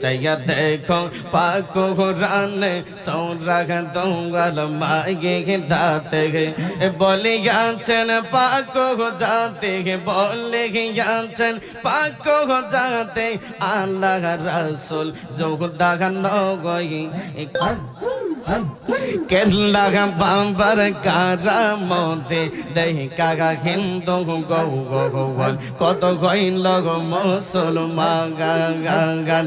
চাইয়া দেখো, পাক রানে সৌরাগ দঙ্গল মাগে দাতে বলে গেছেন, পাক যাতে বলে গেছেন, পাক যাতে আল্লাহ রসুল যোগ দাগান গই কেল্লা বাম্বার কারা মতে দেহ কাকা হিন্দু গৌ গৌবল কত কইল গো গান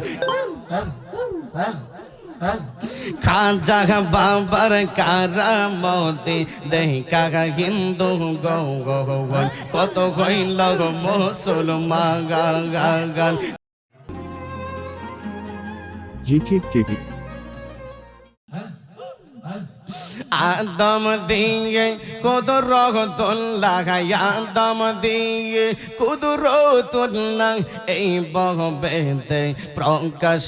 খাজা বাবার কারা মতে দেহ কাকা হিন্দু গৌ গৌবল কত কইল গো মুসলমান জিকে টিভি আদম দিয়ে কুদুর তুল্লাহ, আদম দিয়ে কুদুর তুল্লাহ এই বহবেতে প্রকাশ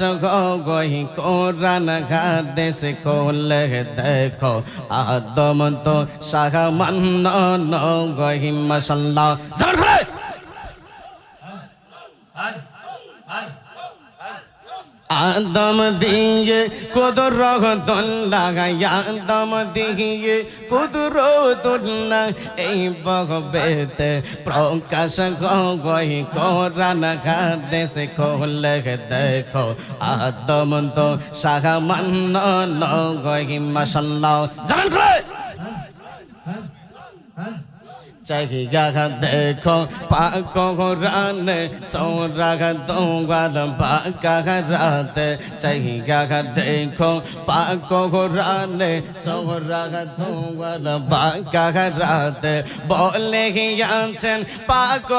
গই কোরআন হাদেশ কোলে দেখো। আদম তো সাহমান্য গহি মশাল্লা জবান আদম দিয়ে কুদুর তুল্লাহ আদম দিয়ে কুদুর তুল্লাহ এই বগবেতে প্রকাশ গই কোরআন হাদেশ খোলে দেখো, আদম তো সাহমান্য খুলে চাহিয়া দেখো পাক রানে সৌরাগ দোগাল পাক রাতে চাহিয়া দেখো পাক রানে সৌরাগ দোগাল পাক রাতে বলে গিয়াছেন পাক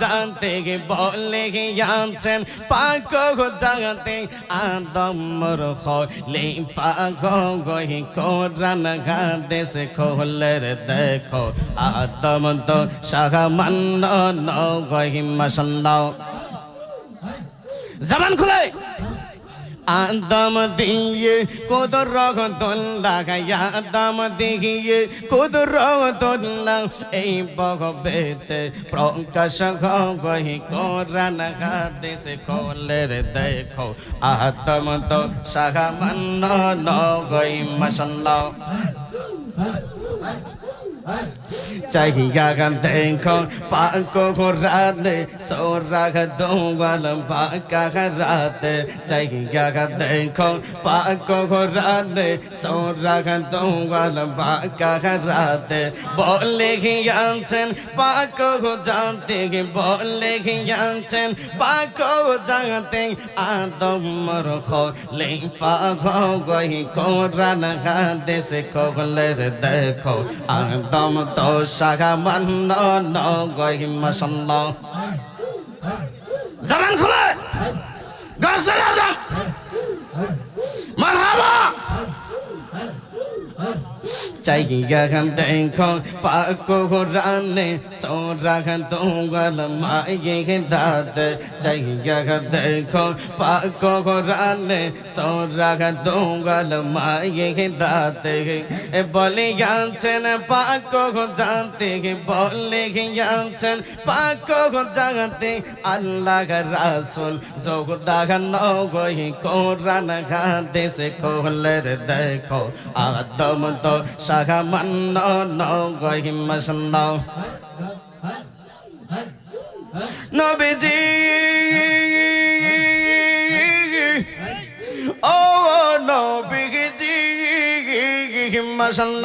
জানতে বলে গিয়াছেন পাক জানতে আদমর খলে পাক গহি কোরআন গাদেশ খোলে দেখো আদম তো সাহামান্য নগহি মশাল্লাহ জবান খুলে। আদম দিয়ে কুদুর তুল্লাহ আদম দিয়ে কুদুর তুল্লাহ এই বগবেতে প্রকাশ গহি কোরআন, হাদিস কোলের দেখো। আদম তো সাহামান্য নগহি মশাল্লাহ চাহিয়া দেখো পাকো রাতে সৌরাগ দোগাল পাকা রাতে চাহিয়া দেখো পাকো রাতে সৌরাগ দোগাল পাকা রাতে বলে গিয়াছেন পাকো জানতে বলে গিয়াছেন পাকো জানতে আদমর খলে পাখ গই কোরআন হাদেশ কগলের দেখো আদম তো সাগা মান্ন নগই মসন্ন জামান খুলে! চাইয়া দেখো পাকো রানে সৌরাগ দোগল মায়ে দাঁত চাইয়া দেখো পাকো রানে সৌরাগ দোগল মায়ে দাঁত বলে গেছেন পাকো জানতে বলে গেছেন পাকো জানতে আল্লাহ রাসুল যোগদাগ নগই কোরআন হাদেশ কোলের দেখো আদম তো সাহামান্য নগহি মসন্ন নবীজি ও নবীজি মসন্ন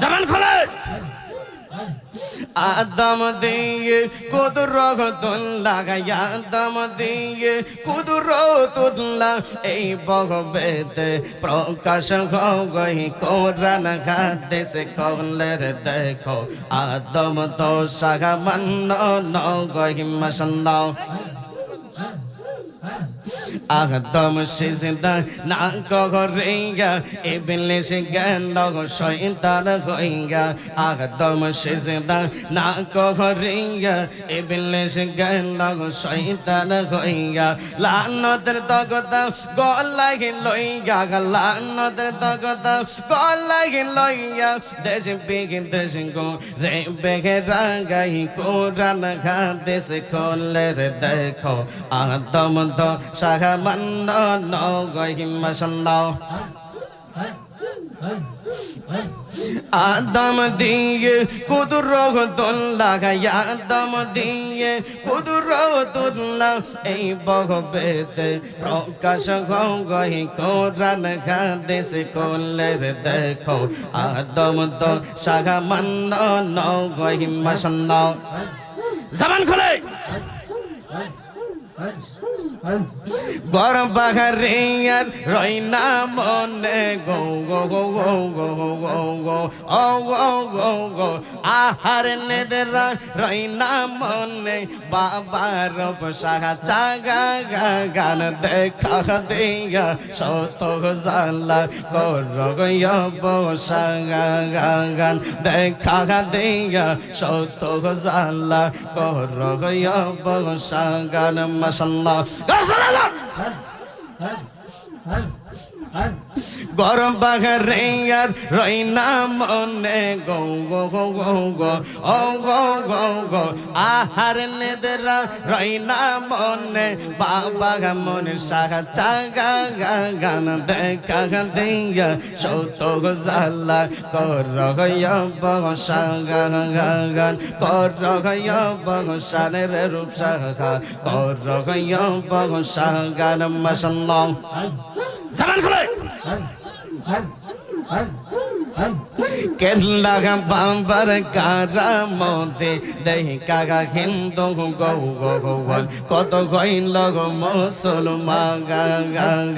জবান খোলে। আদম দিয়ে কুদরতুল্লাহ আদম দিয়ে কুদরতুল্লাহ এই বগবেতে প্রকাশ গই কোরআন হাদিস কবলের দেখো। আদম তো সাগা মান্ন নগই মাসাল্লাহ আদম সিজদা না করিয়া ইবলিস গেল শয়তান হইয়া আদম সিজদা না করিয়া ইবলিস গেল শয়তান হইয়া লানতের তগতা গলাই লইয়া লানতের তগতা গলাই লইয়া দেশ বেগে দেশ গো রে বেগে রাগাই কোরআন হাদিস কলের দেখো। আদম তো সাহামান্য নগহিমা সাল্লাহ আদম দিয়ে কুদরতুল্লাহ আদম দিয়ে কুদরতুল্লাহ এই বগবেতে প্রকাশ গহি কোরআন হাদিস কলের দেখো। আদম তো সাহামান্য নগহিমা সাল্লাহ জবান খোলে। গরম পাখারিয়ার রই না মনে গো গো গো গো গো গো গো ও গো গো গো আহার নেদরা রই না মনে বাবার সাহা চাগা গা গান দেখা দিয়া সত জালা কর বসাগা গা গান দেখা দিয়া সত জালা কর বসাগান মশাল্লাহ গরম বাঘার রেঙ্গার রই না মনে, গো গো গো গো ও, গো গো গো। আহার নেদরা রই না মনে, বাবা গা মনে সাহা চাগা গা, গান দেখা গা দিয়া। সৌত গো জালা, কর গয়া বগসা গা গা গান কর গয়া বগসানের রূপ সাহা কর গয়া বগসা গান মশাল্লাহ জবান খুলে। কেল্লা বাম্বার কারা মতে দেহি কাকা হিন্দু গৌ গৌবন কত গইল মুসলমান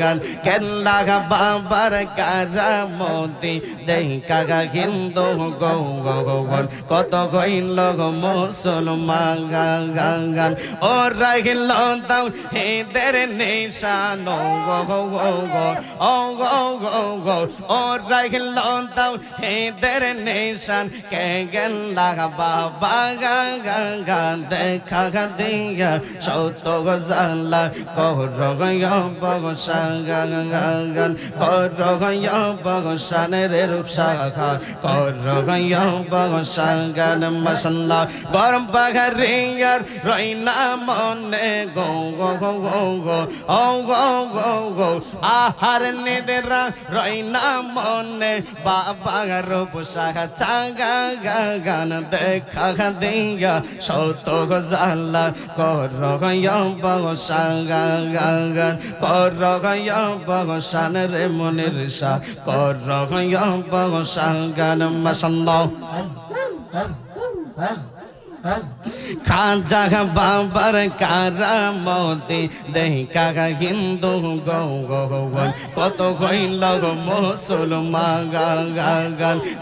গান কেল্লা বাম্বার কারা মতে দেহি কাকা হিন্দু গৌ গৌবন কত গইল মুসলমান গান ও রাখিল তাও হেদের নিশান গো গো গো গো ও গো গো গো ও রাখিল তাও হেদের নিশান কে গেল্লা বাবা গা গা দেখা দিয়া সৌত গজালা কর গয়া বগসা গা গা গান কর বগসান রে রূপ শাখা কর গয়া বগসা গান মসল্লা গরম পাখারিয়ার রইনা মনে গো গো গো গো গো ও গো গো গো আহার নিদেরা রইনা মনে বাবা রূপ শাখা চাগা গান দেখা দিয়া সৌত গজালা কর গা গান কর গয়া বগসান রে মনের সা কর বগসা গান মসল্লা খাজা বাবার কারা মতে দেহি কাকা হিন্দু গৌগন কত কইল গো মুসলমান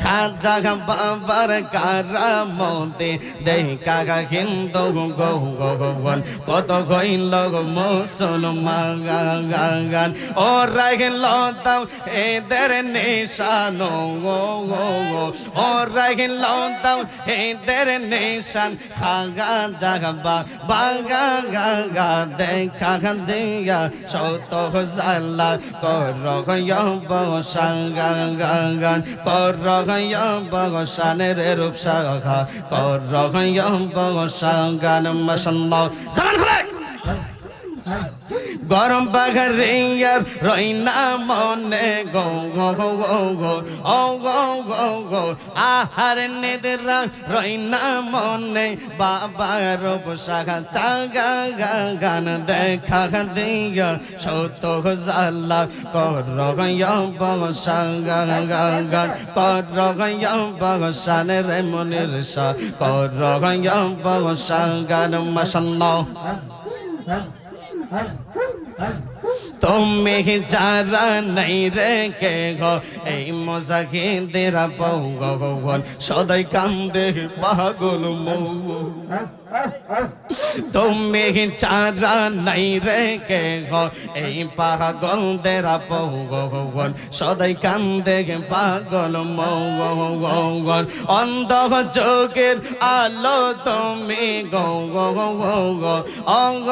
খাজা বাবার কারা মতে দেহি কাকা হিন্দু গৌগন কত কইল গো মুসলমান ও রাখিল তাও এদের নিশানো ও রাখিল তাও এদের নিশান খাগা জাগবা বাগা গাগা দেখা দিয়া সত জালা কর গয়া বসাঙ্গা গা গান কর বসান রে রূপ শাখা কর মসল্লা জামান খুলে। গরম পাখারে আর রই না মনে, গো গো গো গো গো, ও, গো গো গো, আহার নিদ্রা, রই না মনে বাবা রূপ শাখা চাগা, গা, গান দেখা দিয়া সত জাল্লা কর গয়া বসাগা গা গান কর গয়া বসান রে মনির সা কর গয়া বসাগান মসাল্লাহ Huh? Huh? Huh? তুমি যারা নাই রে কে গো এই মজা গেন্দেরা বউ গগন সদাই কান্দে পাগল মৌ তুমি চারা নাই রে কে গো এই পাগল দেরা বউ গগন সদাই কান্দে পাগল মৌ গগন অন্ধ চোখের আলো তুমি গো গো গো গো অন্ধ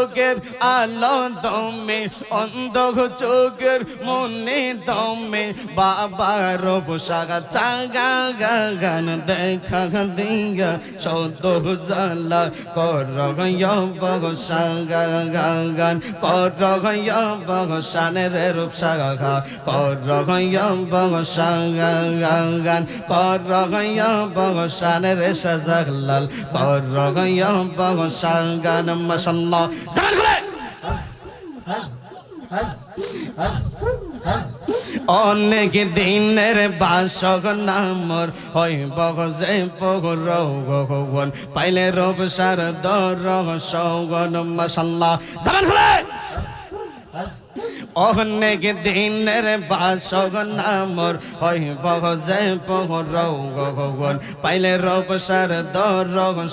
চোখের আলো তুমি অন্ধ চোখের মনে তুমি বাবা রূপ সাগা চাগা গান দেখা দিয়া সত জালা কর গয়া বগ সাগা গান কর গয়া বগ সানের রূপ সাগা কর গয়া বগ গান কর গয়া বগ কর গয়া বগ জামান খুলে অনেক দিনের বাসক নামর হই বগজে পগর গগন পাইলে রব সার দর সগন মশাল্লাহ। জামান খুলে অনেক দিনের বাসক নামর হই বগজে পগর গগন পাইলে রব সার দর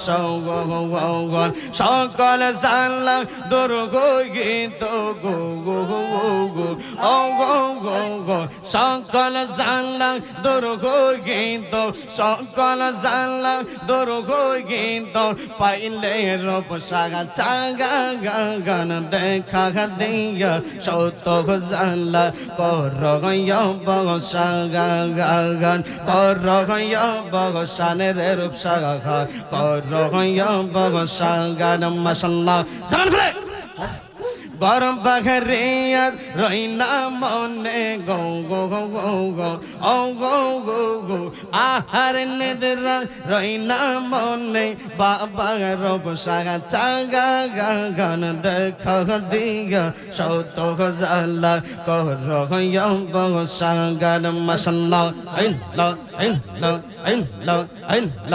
সগন সকল জানলাম দুর্গ গীত গো গো গো গো গো। গো সকল জানলাম দুর্গ গীত, সকল জানলাম দুর্গ গীত। পাইলে রব সাগা চাগা গান দেখা দিয়া সত জানলা কর বগসাগা গান কর গয়া বগসানের রূপ সাগা কর মশাল্লাহ। জামান খুলে গরম পাখরে আর রই না মনে গো গো গো গো গো। ও, গো গো গো। আহার নিদ্রা রই না মনে বাবা রব সাগা চাগা গা গান দেখা দিয়া সত, জালা, কর সাগান মশাল্লাহ আইন ল আইন ল আইন ল আইন ল